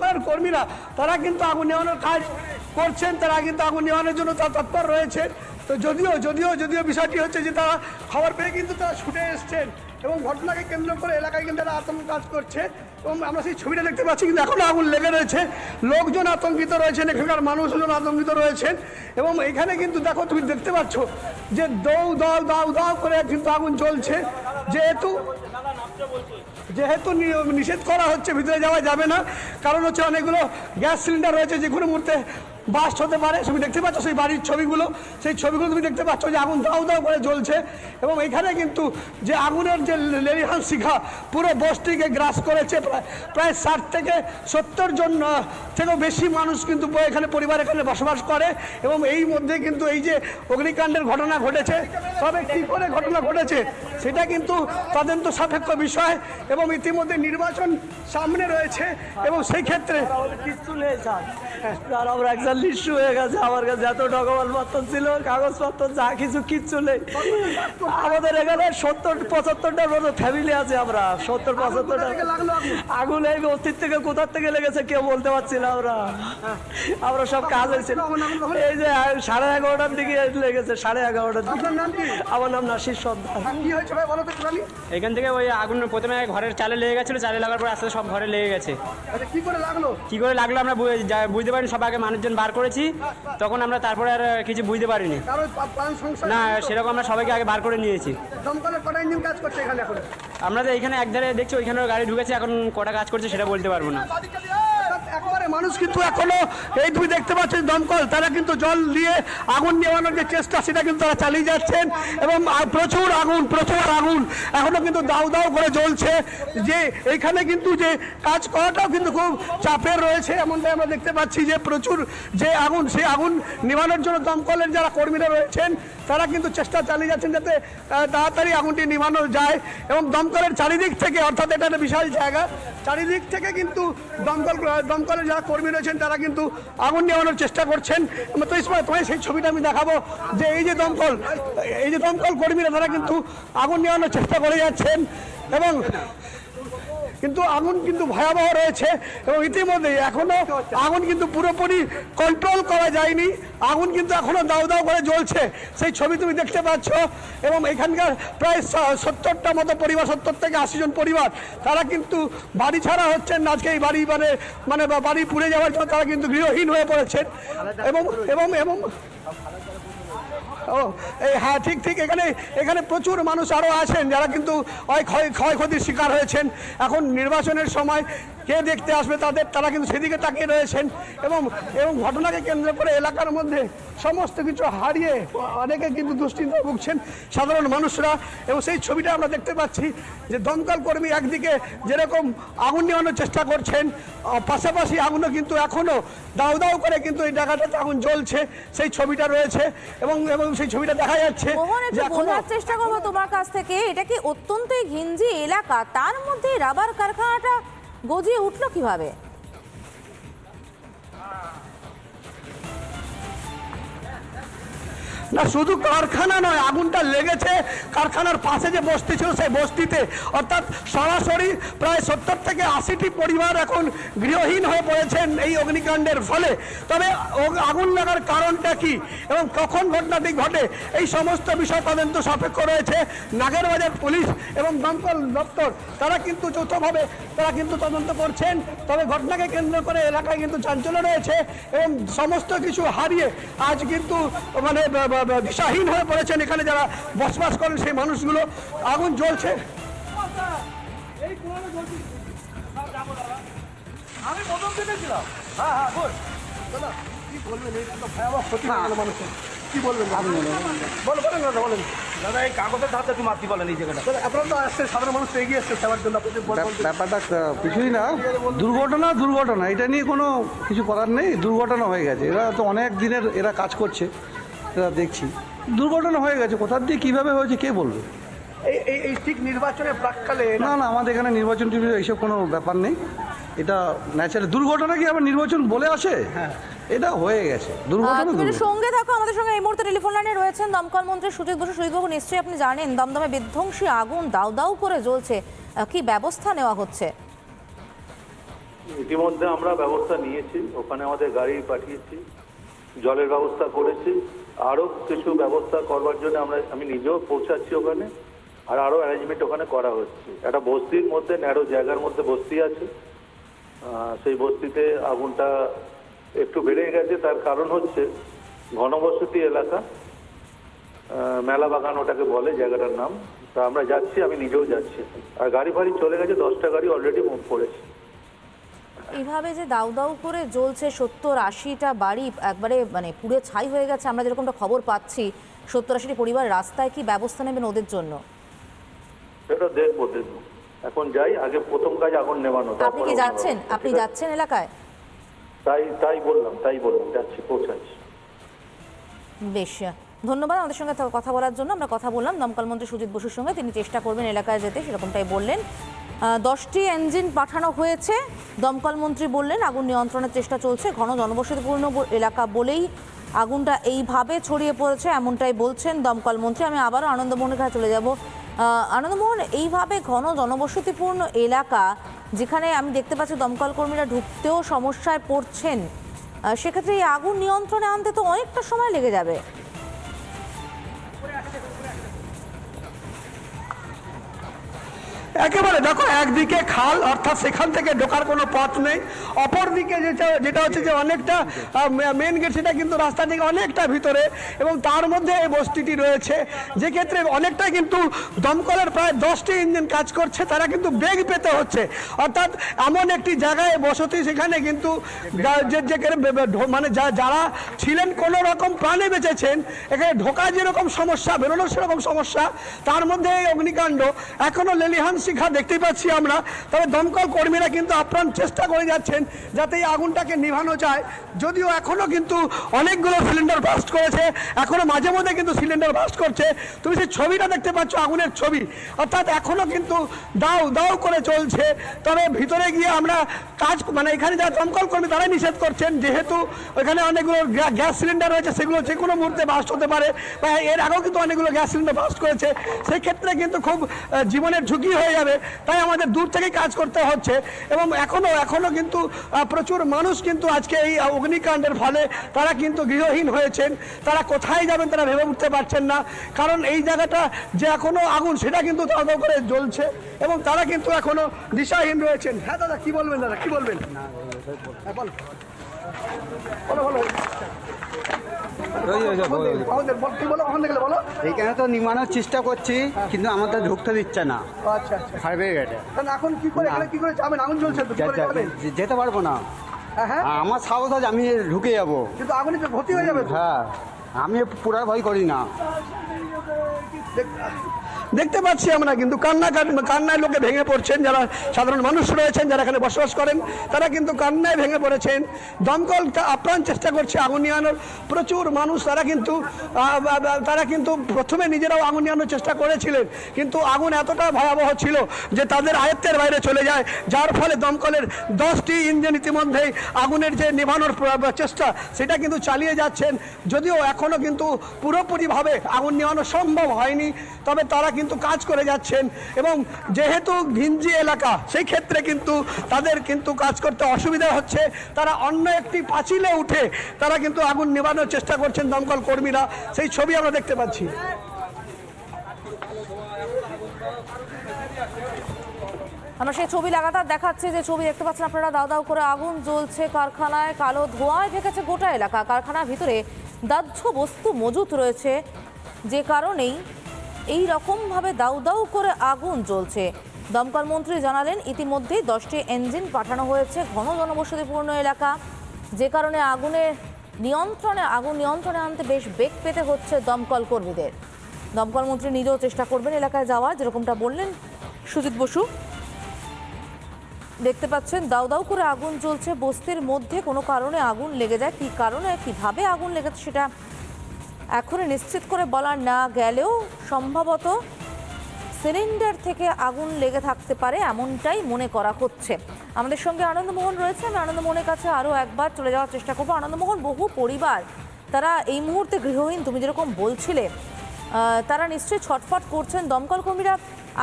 দমকলের কর্মীরা, তারা কিন্তু আগুন নেওয়ানোর কাজ করছেন, তারা কিন্তু আগুন নেওয়ানোর জন্য তারা তৎপর রয়েছেন। তো যদিও যদিও যদিও বিষয়টি হচ্ছে যে তারা খবর পেয়ে কিন্তু তারা ছুটে এসছেন এবং ঘটনাকে কেন্দ্র করে এলাকায় কিন্তু তারা আতঙ্ক কাজ করছে। এবং আমরা সেই ছবিটা দেখতে পাচ্ছি কিন্তু এখনও আগুন লেগে রয়েছে। লোকজন আতঙ্কিত রয়েছেন, এখানকার মানুষজন আতঙ্কিত রয়েছেন। এবং এখানে কিন্তু দেখো, তুমি দেখতে পাচ্ছ যে দৌ দাও দাও দাও করে কিন্তু আগুন চলছে যেহেতু যেহেতু নিষেধ করা হচ্ছে, ভিতরে যাওয়া যাবে না। কারণ হচ্ছে অনেকগুলো গ্যাস সিলিন্ডার রয়েছে যে মুহূর্তে বাস্ট হতে পারে তুমি দেখতে পাচ্ছ, সেই বাড়ির ছবিগুলো, সেই ছবিগুলো তুমি দেখতে পাচ্ছ যে আগুন দাও দাও করে জ্বলছে। এবং এখানে কিন্তু যে আগুনের যে লেরিহান শিখা, পুরো বস্তিকে গ্রাস করেছে, প্রায় প্রায় ষাট থেকে সত্তর জন থেকেও বেশি মানুষ কিন্তু এখানে পরিবার এখানে বসবাস করে। এবং এই মধ্যে কিন্তু এই যে অগ্নিকাণ্ডের ঘটনা ঘটেছে, তবে কী করে ঘটনা ঘটেছে, সেটা কিন্তু তদন্ত সাপেক্ষ বিষয়। এবং ইতিমধ্যে নির্বাচন সামনে রয়েছে, এবং সেই ক্ষেত্রে একজন লিস্টু হয়ে গেছে আমার কাছে এত ডকুমেন্টপত্র ছিল কাগজপত্র যা কিছু কিচ্ছু নেই। আমাদের এখানে সত্তর পঁচাত্তরটার মতো ফ্যামিলি আছে আমরা সত্তর পঁচাত্তরটা। আগুন? আগুন? এই বস্তির থেকে কোথার থেকে লেগেছে কেউ বলতে পারছি না আমরা। আমরা সব কাজ হয়েছে? এই যে সাড়ে এগারোটার দিকে লেগেছে সাড়ে এগারোটার দিকে। আমার নাম নাসির সর্দার। এখান থেকে ওই আগুন প্রথমে ঘরের চালে লেগে গেছিল চালে লাগার পর আস্তে সব ঘরে লেগে গেছে। আচ্ছা কি করে লাগল? কি করে লাগল আমরা বুঝতে পারিনি সব আগে মানুষজন বার করেছি তখন আমরা তারপরে আর কিছু বুঝতে পারিনি। না সেরকম আমরা সবাইকে আগে বার করে নিয়েছি। আমরা তো এখানে একধারে দেখছি ওইখানে গাড়ি ঢুকেছে এখন কটা কাজ করছে সেটা বলতে পারব না। একেবারে মানুষ কিন্তু এখনও এই তুমি দেখতে পাচ্ছেন দমকল, তারা কিন্তু জল দিয়ে আগুন নেওয়ানোর যে চেষ্টা, সেটা কিন্তু তারা চালিয়ে যাচ্ছেন এবং প্রচুর আগুন প্রচুর আগুন। এখনও কিন্তু দাউ দাউ করে জ্বলছে। যে এইখানে কিন্তু যে কাজ করাটাও কিন্তু খুব চাপের রয়েছে, এমনটাই আমরা দেখতে পাচ্ছি যে প্রচুর যে আগুন, সেই আগুন নিভানোর জন্য দমকলের যারা কর্মীরা রয়েছেন তারা কিন্তু চেষ্টা চালিয়ে যাচ্ছেন যাতে তাড়াতাড়ি আগুনটি নিভানো যায় এবং দমকলের চারিদিক থেকে, অর্থাৎ এটা একটা বিশাল জায়গা, চারিদিক থেকে কিন্তু দমকল, দমকলের যারা কর্মী রয়েছেন, তারা কিন্তু আগুন নেওয়ানোর চেষ্টা করছেন। তো তোমায় সেই ছবিটা আমি দেখাবো যে এই যে দমকল, এই যে দমকল কর্মীরা তারা কিন্তু আগুন নেওয়ানোর চেষ্টা করে যাচ্ছেন এবং কিন্তু আগুন কিন্তু ভয়াবহ রয়েছে এবং ইতিমধ্যে এখনও আগুন কিন্তু পুরোপুরি কন্ট্রোল করা যায়নি। আগুন কিন্তু এখনও দাউ দাউ করে জ্বলছে। সেই ছবি তুমি দেখতে পাচ্ছ এবং এখানকার প্রায় সত্তরটা মতো পরিবার, সত্তর থেকে আশি জন পরিবার, তারা কিন্তু বাড়ি ছাড়া হচ্ছেন আজকে এই বাড়ি মানে মানে বাড়ি পুড়ে যাওয়ার জন্য তারা কিন্তু গৃহহীন হয়ে পড়েছেন। এবং এবং এবং ও, এই হ্যাঁ ঠিক ঠিক, এখানে এখানে প্রচুর মানুষ আরও আছেন যারা কিন্তু ক্ষয়ক্ষতির শিকার হয়েছেন। এখন নির্বাচনের সময় কে দেখতে আসবে তাদের, তারা কিন্তু সেদিকে তাকিয়ে রয়েছেন এবং এবং ঘটনাকে কেন্দ্র করে এলাকার মধ্যে সমস্ত কিছু হারিয়ে অনেকে কিন্তু দুশ্চিন্তায় ভুগছেন সাধারণ মানুষরা। এবং সেই ছবিটা আমরা দেখতে পাচ্ছি যে দমকল কর্মী একদিকে যেরকম আগুন নেওয়ানোর চেষ্টা করছেন পাশাপাশি আগুনও কিন্তু এখনও দাউ দাউ করে কিন্তু এই জায়গাটাতে আগুন জ্বলছে। সেই ছবিটা রয়েছে এবং এবং সেই ছবিটা দেখা যাচ্ছে। মোহন একটু বোঝার চেষ্টা করব তোমার কাছ থেকে। এটা কি অত্যন্ত ঘিঞ্জি এলাকা? তার মধ্যে রাবার কারখানাটা গজিয়ে উঠল কীভাবে? না, শুধু কারখানা নয়, আগুনটা লেগেছে। কারখানার পাশে যে বস্তি ছিল, সেই বস্তিতে, অর্থাৎ সরাসরি প্রায় সত্তর থেকে আশিটি পরিবার এখন গৃহহীন হয়ে পড়েছেন এই অগ্নিকাণ্ডের ফলে। তবে আগুন লাগার কারণটা কি এবং কখন ঘটনাটি ঘটে, এই সমস্ত বিষয় তদন্ত সাপেক্ষ রয়েছে। নাগেরবাজার পুলিশ এবং দমকল দপ্তর, তারা কিন্তু যৌথভাবে, তারা কিন্তু তদন্ত করছেন। তবে ঘটনাকে কেন্দ্র করে এলাকায় কিন্তু চাঞ্চল্য রয়েছে এবং সমস্ত কিছু হারিয়ে আজ কিন্তু মানে দিশাহীন হয়ে পড়েছেন। এখানে যারা বসবাস করেন সেই মানুষগুলো আগুন জ্বলছে। আমি প্রথম দেখেছিলাম। হ্যাঁ হ্যাঁ বল। কি বলবেন? এটা তো ভয়াবহ ক্ষতি গেল মানুষের। কি বলবেন? বলো বলেন দাদা বলেন। দাদা এই কাগজের ধারটা তুমি মারতে বলেন এই জায়গাটা। আপনারা তো আসছেন সাধারণ মানুষ এগিয়ে এসছে সেবার জন্য। ব্যাপারটা কিছুই না। দুর্ঘটনা দুর্ঘটনা। এটা নিয়ে কোনো কিছু করার নেই। দুর্ঘটনা হয়ে গেছে। এরা তো অনেক দিনের এরা কাজ করছে। এরা দেখছি। দুর্ঘটনা হয়ে গেছে কোথার দিয়ে কীভাবে হয়েছে কে বলবে? এই এই- ঠিক নির্বাচনের প্রাককালে না না আমাদের এখানে নির্বাচন টিভি এইসব কোনো ব্যাপার নেই। এটা ন্যাচারাল দুর্ঘটনা কি আবার নির্বাচন বলে আসে? হ্যাঁ। এটা হয়ে গেছে। দুর্ঘটনা তুমি সঙ্গে থাকো আমাদের সঙ্গে এই মুহূর্তে টেলিফোন লাইনে রয়েছেন দমকল মন্ত্রী সুজিত বসু। সুজিতবাবু নিশ্চয়ই আপনি জানেন দমদমে বিধ্বংসী আগুন দাউ দাউ করে জ্বলছে। কি ব্যবস্থা নেওয়া হচ্ছে? ইতিমধ্যে আমরা ব্যবস্থা নিয়েছি। ওখানে আমাদের গাড়ি পাঠিয়েছি। জলের ব্যবস্থা করেছি। আরও কিছু ব্যবস্থা করবার জন্য আমরা, আমি নিজেও পৌঁছাচ্ছি ওখানে, আর আরও অ্যারেঞ্জমেন্ট ওখানে করা হচ্ছে। একটা বস্তির মধ্যে ন্যারো জায়গার মধ্যে বস্তি আছে। সেই বস্তিতে আগুনটা একটু বেড়ে গেছে, তার কারণ হচ্ছে ঘনবসতি এলাকা। মেলা বাগান ওটাকে বলে জায়গাটার নাম। তা আমরা যাচ্ছি, আমি নিজেও যাচ্ছি। আর গাড়ি ফাড়ি চলে গেছে, দশটা গাড়ি অলরেডি মুভ করেছে। এইভাবে যে দাউ দাউ করে জ্বলছে সত্তর আশিটা বাড়ি একবারে মানে পুড়ে ছাই হয়ে গেছে আমরা যেরকমটা খবর পাচ্ছি সত্তর আশিটি পরিবার রাস্তায় কি ব্যবস্থা নেবেন ওদের জন্য? সেটা দেখব দেখব। এখন যাই আগে প্রথম কাজ আগুন নেবানো আপনি কি যাচ্ছেন? আপনি যাচ্ছেন এলাকায়? তাই তাই বললাম তাই বললাম যাচ্ছি পৌঁছাচ্ছি। বেশ ধন্যবাদ আমাদের সঙ্গে কথা বলার জন্য। আমরা কথা বললাম দমকল মন্ত্রী সুজিত বসুর সঙ্গে তিনি চেষ্টা করবেন এলাকায় যেতে সেরকমটাই বললেন। দশটি ইঞ্জিন পাঠানো হয়েছে। দমকল মন্ত্রী বললেন, আগুন নিয়ন্ত্রণের চেষ্টা চলছে। ঘন জনবসতিপূর্ণ এলাকা বলেই আগুনটা এইভাবে ছড়িয়ে পড়েছে, এমনটাই বলছেন দমকল মন্ত্রী। আমি আবারও আনন্দমোহনের কাছে চলে যাব। আনন্দমোহন, এইভাবে ঘন জনবসতিপূর্ণ এলাকা যেখানে আমি দেখতে পাচ্ছি দমকল কর্মীরা ঢুকতেও সমস্যায় পড়ছেন সেক্ষেত্রে এই আগুন নিয়ন্ত্রণে আনতে তো অনেকটা সময় লেগে যাবে। একেবারে দেখো, একদিকে খাল, অর্থাৎ সেখান থেকে ঢোকার কোনো পথ নেই। অপরদিকে যেটা যেটা হচ্ছে যে অনেকটা মেন গেট সেটা কিন্তু রাস্তা থেকে অনেকটা ভিতরে এবং তার মধ্যে এই বস্তিটি রয়েছে। যে ক্ষেত্রে অনেকটা কিন্তু দমকলের প্রায় দশটি ইঞ্জিন কাজ করছে, তারা কিন্তু বেগ পেতে হচ্ছে। অর্থাৎ এমন একটি জায়গায় বসতি, সেখানে কিন্তু যে মানে যারা ছিলেন, কোনো রকম প্রাণে বেঁচেছেন, এখানে ঢোকা যেরকম সমস্যা বেরোনো সেরকম সমস্যা, তার মধ্যে এই অগ্নিকাণ্ড এখনও লেলিহান শিখা দেখতে পাচ্ছি আমরা। তবে দমকল কর্মীরা কিন্তু আপ্রাণ চেষ্টা করে যাচ্ছেন যাতে এই আগুনটাকে নিভানো যায়। যদিও এখনও কিন্তু অনেকগুলো সিলিন্ডার বাস্ট করেছে। এখনও মাঝে মধ্যে কিন্তু সিলিন্ডার বাস্ট করছে। তুমি সেই ছবিটা দেখতে পাচ্ছ, আগুনের ছবি। অর্থাৎ এখনও কিন্তু দাও দাও করে চলছে। তবে ভিতরে গিয়ে আমরা কাজ মানে এখানে যারা দমকল কর্মী তারাই নিষেধ করছেন। যেহেতু ওখানে অনেকগুলো গ্যাস সিলিন্ডার রয়েছে, সেগুলো যে কোনো মুহূর্তে বাস্ট হতে পারে। বা এর আগেও কিন্তু অনেকগুলো গ্যাস সিলিন্ডার বাস্ট করেছে। সেক্ষেত্রে কিন্তু খুব জীবনের ঝুঁকি হয়ে যাবে তাই আমাদের দূর থেকে কাজ করতে হচ্ছে। এবং এখনও এখনও কিন্তু প্রচুর মানুষ কিন্তু আজকে এই অগ্নিকাণ্ডের ফলে তারা কিন্তু গৃহহীন হয়েছেন। তারা কোথায় যাবেন তারা ভেবে উঠতে পারছেন না। কারণ এই জায়গাটা যে এখনও আগুন সেটা কিন্তু তাড়াতাড়ি করে জ্বলছে এবং তারা কিন্তু এখনও দিশাহীন রয়েছেন। হ্যাঁ দাদা কি বলবেন দাদা কি বলবেন? হ্যাঁ, বলো। বলো। এইখানে তো নির্মাণের চেষ্টা করছি কিন্তু আমাদের ঢুকতে দিচ্ছে না। আচ্ছা আচ্ছা। এখন কি করে এখানে কি করে যাবেন আগুন জ্বলছে যেতে- পারব না। হ্যাঁ হ্যাঁ। আমার সাহস আছে আমি ঢুকে যাব। কিন্তু আগুনে তো ক্ষতি হয়ে যাবে হ্যাঁ আমি পুরা ভয় করি না। দেখতে পাচ্ছি আমরা কিন্তু কান্না কান- কান্নায় লোকে ভেঙে পড়ছেন, যারা সাধারণ মানুষ রয়েছেন, যারা এখানে বসবাস করেন, তারা কিন্তু কান্নায় ভেঙে পড়েছেন। দমকল আপ্রাণ চেষ্টা করছে আগুন নিয়ানোর প্রচুর মানুষ তারা কিন্তু তারা কিন্তু প্রথমে নিজেরাও আগুন নিয়ানোর চেষ্টা করেছিলেন, কিন্তু আগুন এতটা ভয়াবহ ছিল যে তাদের আয়ত্তের বাইরে চলে যায়। যার ফলে দমকলের দশটি ইঞ্জিন ইতিমধ্যেই আগুনের যে নেভানোর চেষ্টা, সেটা কিন্তু চালিয়ে যাচ্ছেন। যদিও এখনও কিন্তু পুরোপুরিভাবে আগুন নেওয়ানো সম্ভব হয়নি, তবে তারা কিন্তু কাজ করে যাচ্ছেন এবং যেহেতু ঘিঞ্জি এলাকা, সেই ক্ষেত্রে কিন্তু তাদের কিন্তু কাজ করতে অসুবিধা হচ্ছে। তারা অন্য একটি পাঁচিলে উঠে তারা কিন্তু আগুন নেভানোর চেষ্টা করছেন দমকল কর্মীরা। সেই ছবি আমরা দেখতে পাচ্ছি। আমরা সেই ছবি লাগাতার দেখাচ্ছি, যে ছবি দেখতে পাচ্ছেন আপনারা, দাও দাও করে আগুন জ্বলছে কারখানায়, কালো ধোঁয়ায় ঢেকেছে গোটা এলাকা। কারখানার ভিতরে দাহ্য বস্তু মজুত রয়েছে। যে কারণেই এই রকমভাবে দাউ দাউ করে আগুন জ্বলছে। দমকল মন্ত্রী জানালেন ইতিমধ্যেই দশটি ইঞ্জিন পাঠানো হয়েছে ঘন জনবসতিপূর্ণ এলাকা। যে কারণে আগুনের নিয়ন্ত্রণে, আগুন নিয়ন্ত্রণে আনতে বেশ বেগ পেতে হচ্ছে দমকল কর্মীদের। দমকল মন্ত্রী নিজেও চেষ্টা করবেন এলাকায় যাওয়ার, যেরকমটা বললেন সুজিত বসু। দেখতে পাচ্ছেন, দাউ দাউ করে আগুন জ্বলছে, বস্তির মধ্যে কোনো কারণে আগুন লেগে যায়। কী কারণে, কীভাবে আগুন লেগেছে সেটা এখনই নিশ্চিত করে বলা না গেলেও সম্ভবত সিলিন্ডার থেকে আগুন লেগে থাকতে পারে এমনটাই মনে করা হচ্ছে। আমাদের সঙ্গে আনন্দমোহন রয়েছে। আমি আনন্দমোহনের কাছে আরও একবার চলে যাওয়ার চেষ্টা করব। আনন্দমোহন, বহু পরিবার, তারা এই মুহূর্তে গৃহহীন, তুমি যেরকম বলছিলে তারা নিশ্চয়ই ছটফট করছেন। দমকল কর্মীরা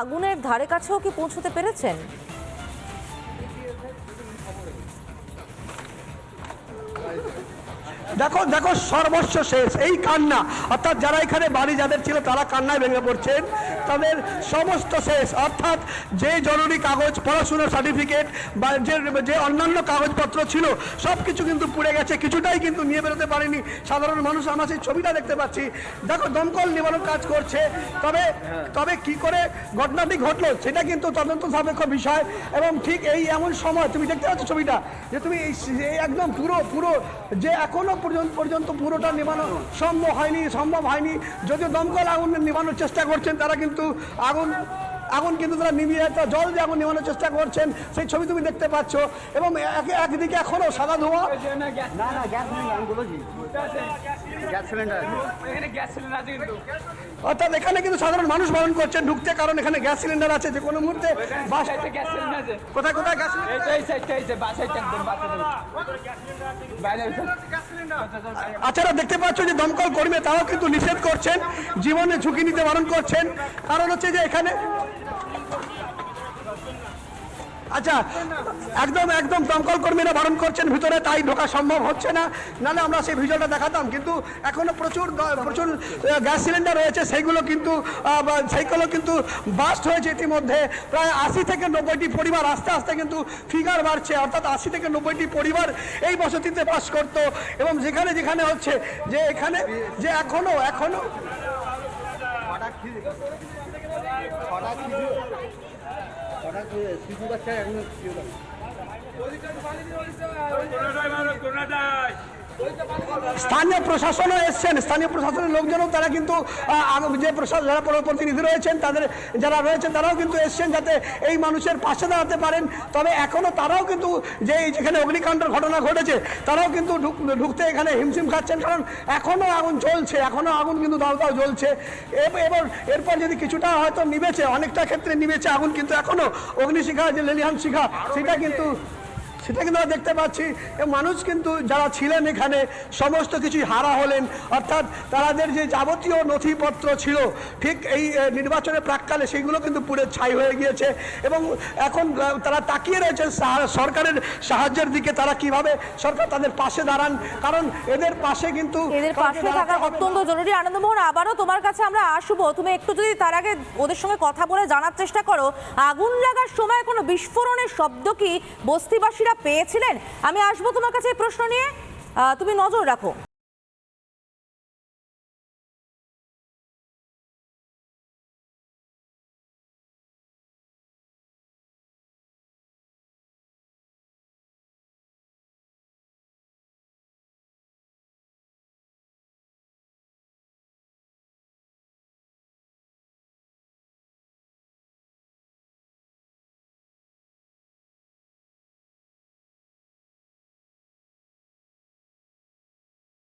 আগুনের ধারে কাছেও কি পৌঁছতে পেরেছেন? দেখো দেখো, সর্বস্ব শেষ। এই কান্না। অর্থাৎ যারা এখানে বাড়ি যাদের ছিল, তারা কান্নায় ভেঙে পড়ছেন। তাদের সমস্ত শেষ। অর্থাৎ যে জরুরি কাগজ, পড়াশোনার সার্টিফিকেট বা যে যে অন্যান্য কাগজপত্র ছিল সব কিছু কিন্তু পুড়ে গেছে। কিছুটাই কিন্তু নিয়ে বেরোতে পারেনি। সাধারণ মানুষ, আমরা সেই ছবিটা দেখতে পাচ্ছি। দেখো, দমকল নিবারণ কাজ করছে। তবে তবে কি করে ঘটনাটি ঘটলো, সেটা কিন্তু তদন্ত সাপেক্ষ বিষয়। এবং ঠিক এই এমন সময়, তুমি দেখতে পাচ্ছ ছবিটা, যে তুমি এই একদম পুরো পুরো, যে এখনও পর্যন্ত পর্যন্ত পুরোটা নেবানো সম্ভব হয়নি সম্ভব হয়নি। যদিও দমকল আগুন নেবানোর চেষ্টা করছেন, তারা কিন্তু আগুন আগুন কিন্তু তারা নিভিয়ে একটা জল দিয়ে আগুন নেবানোর চেষ্টা করছেন সেই ছবি তুমি দেখতে পাচ্ছ। এবং এক- একদিকে এখনও সাদা ধোঁয়া। না না গ্যাস সিলিন্ডার আমি বলেছি গ্যাস সিলিন্ডার অর্থাৎ এখানে কিন্তু সাধারণ মানুষ বারণ করছেন ঢুকতে কারণ এখানে গ্যাস সিলিন্ডার আছে যে কোনো মুহূর্তে কোথায় কোথায় গ্যাস আচ্ছা দেখতে পাচ্ছ যে দমকল কর্মী, তারাও কিন্তু নিষেধ করছেন, জীবনে ঝুঁকি নিতে বারণ করছেন। কারণ হচ্ছে যে এখানে আচ্ছা একদম একদম দমকল কর্মীরা বারণ করছেন, ভিতরে তাই ঢোকা সম্ভব হচ্ছে না। নাহলে আমরা সেই ভিডিওটা দেখাতাম, কিন্তু এখনও প্রচুর প্রচুর গ্যাস সিলিন্ডার রয়েছে, সেইগুলো কিন্তু সেইগুলো কিন্তু বাস্ট হয়েছে ইতিমধ্যে। প্রায় আশি থেকে নব্বইটি পরিবার, আস্তে আস্তে কিন্তু ফিগার বাড়ছে, অর্থাৎ আশি থেকে নব্বইটি পরিবার এই বসতিতে বাস করত। এবং যেখানে যেখানে হচ্ছে যে এখানে, যে এখনও এখনও শিশু বাচ্চা এখন স্থানীয় প্রশাসনও এসছেন। স্থানীয় প্রশাসনের লোকজনও তারা কিন্তু যে প্রশাসন, যারা প্রতিনিধি রয়েছেন, তাদের, যারা রয়েছেন, তারাও কিন্তু এসছেন যাতে এই মানুষের পাশে দাঁড়াতে পারেন। তবে এখনও তারাও কিন্তু যে যেখানে অগ্নিকাণ্ডের ঘটনা ঘটেছে, তারাও কিন্তু ঢুক- ঢুকতে এখানে হিমশিম খাচ্ছেন, কারণ এখনও আগুন জ্বলছে এখনও আগুন কিন্তু দাও দাও জ্বলছে। এব- এবার, এরপর যদি কিছুটা হয়তো নিবেছে, অনেকটা ক্ষেত্রে নিবেছে আগুন, কিন্তু এখনও অগ্নিশিখা, যে লেলিহান শিখা, সেটা কিন্তু সেটা কিন্তু আমরা দেখতে পাচ্ছি। মানুষ কিন্তু যারা ছিলেন এখানে সমস্ত কিছুই হারা হলেন। অর্থাৎ তাদের যে যাবতীয় নথিপত্র ছিল ঠিক এই নির্বাচনের প্রাককালে সেগুলো কিন্তু পুড়ে ছাই হয়ে গিয়েছে। এবং এখন তারা তাকিয়ে রয়েছেন সরকারের সাহায্যের দিকে তারা কীভাবে সরকার তাদের পাশে দাঁড়ান। কারণ এদের পাশে কিন্তু এদের পাশে থাকা অত্যন্ত জরুরি। আনন্দমোহন আবারও তোমার কাছে আমরা আসব। তুমি একটু যদি তার আগে ওদের সঙ্গে কথা বলে জানার চেষ্টা করো। আগুন লাগার সময় কোনো বিস্ফোরণের শব্দ কি বস্তিবাসীরা পেয়েছিলেন? আমি আসব তোমার কাছে এই প্রশ্ন নিয়ে। তুমি নজর রাখো।